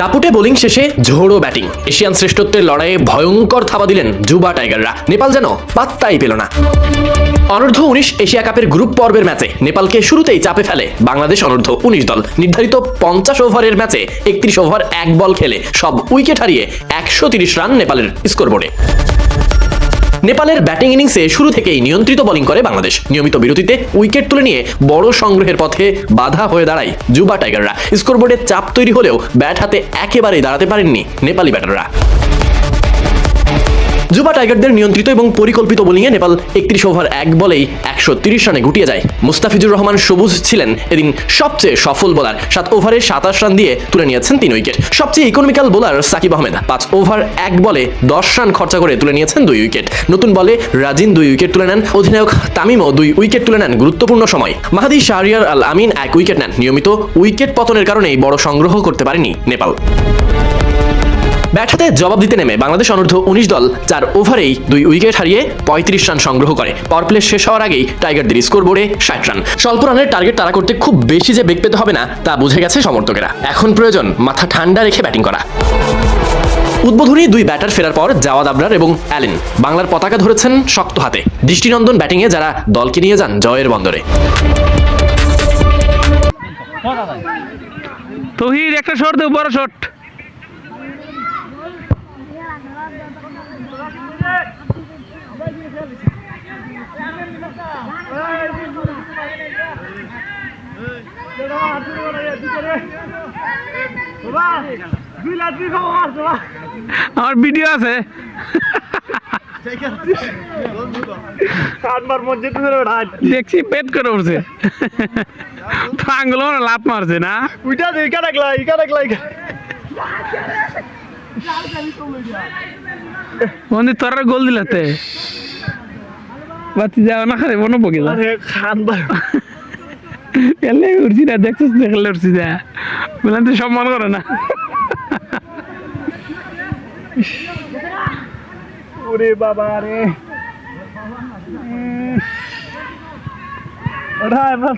দাপুটে bowling শেষে ঝোড়ো batting. Asian শ্রেষ্ঠত্বের লড়াইয়ে ভয়ঙ্কর থাবা দিলেন জুবা টাইগাররা। নেপাল যেন পাত্তাই পেল না। অনূর্ধ্ব উনিশ এশিয়া কাপের গ্রুপ পর্বের ম্যাচে নেপালকে শুরুতেই চাপে ফেলে বাংলাদেশ অনূর্ধ্ব উনিশ দল। নির্ধারিত পঞ্চাশ ওভারের ম্যাচে একত্রিশ ওভার এক বল খেলে সব উইকেট হারিয়ে একশো রান নেপালের স্কোরবোর্ডে। নেপালের ব্যাটিং ইনিংসে শুরু থেকেই নিয়ন্ত্রিত বোলিং করে বাংলাদেশ। নিয়মিত বিরতিতে উইকেট তুলে নিয়ে বড় সংগ্রহের পথে বাধা হয়ে দাঁড়ায় যুবা টাইগাররা। স্কোরবোর্ডে চাপ তৈরি হলেও ব্যাট হাতে একেবারেই দাঁড়াতে পারেননি নেপালি ব্যাটাররা। যুবা টাইগারদের নিয়ন্ত্রিত এবং পরিকল্পিত বোলিংয়ে নেপাল একত্রিশ ওভার এক বলেই একশো তিরিশ রানে গুটিয়ে যায়। মুস্তাফিজুর রহমান সবুজ ছিলেন এদিন সবচেয়ে সফল বোলার। সাত ওভারে সাতাশ রান দিয়ে তুলে নিয়েছেন তিন উইকেট। সবচেয়ে ইকোনমিক্যাল বোলার সাকিব আহমেদ, পাঁচ ওভার এক বলে দশ রান খরচা করে তুলে নিয়েছেন দুই উইকেট। নতুন বলে রাজিন দুই উইকেট তুলে নেন, অধিনায়ক তামিমও দুই উইকেট তুলে নেন গুরুত্বপূর্ণ সময়। মাহাদি শাহরিয়ার আল আমিন এক উইকেট নেন। নিয়মিত উইকেট পতনের কারণেই বড় সংগ্রহ করতে পারেনি নেপাল। ব্যাট হাতে জবাব দিতে নেমে বাংলাদেশ অনূর্ধ্ব উনিশ দল চার ওভারেই দুই উইকেট হারিয়ে পঁয়ত্রিশ রান সংগ্রহ করে। পাওয়ার প্লে শেষ হওয়ার আগেই টাইগারদের স্কোর বোর্ডে ষাট রান। স্বল্প রানের টার্গেট তারা করতে খুব বেশি যে বেগ পেতে হবে না, তা বুঝে গেছে সমর্থকেরা। এখন প্রয়োজন মাথা ঠান্ডা রেখে ব্যাটিং করা। উদ্বোধনী দুই ব্যাটার ফেরার পর জাওয়াদ আবরার এবং অ্যালেন বাংলার পতাকা ধরেছেন শক্ত হাতে। দৃষ্টিনন্দন ব্যাটিংয়ে যারা দলকে নিয়ে যান জয়ের বন্দরে। তহির একটা শট দেব বড় শট আমার ভিডিও আছে। দেখছি পেট করে উঠছে। আঙ্গুলো লাভ মারছে না? উইটা দে ইকা রাখলা ইকা ইকা। মন্দি তোর গোল দিলাতে বাতি যাও না খারে মনে পকে খান এলে উঠছি না দেখছিস দেখলে উঠছি যা বললাম তো সম্মান করে না। ওরে বাবা রে। ওটা এবার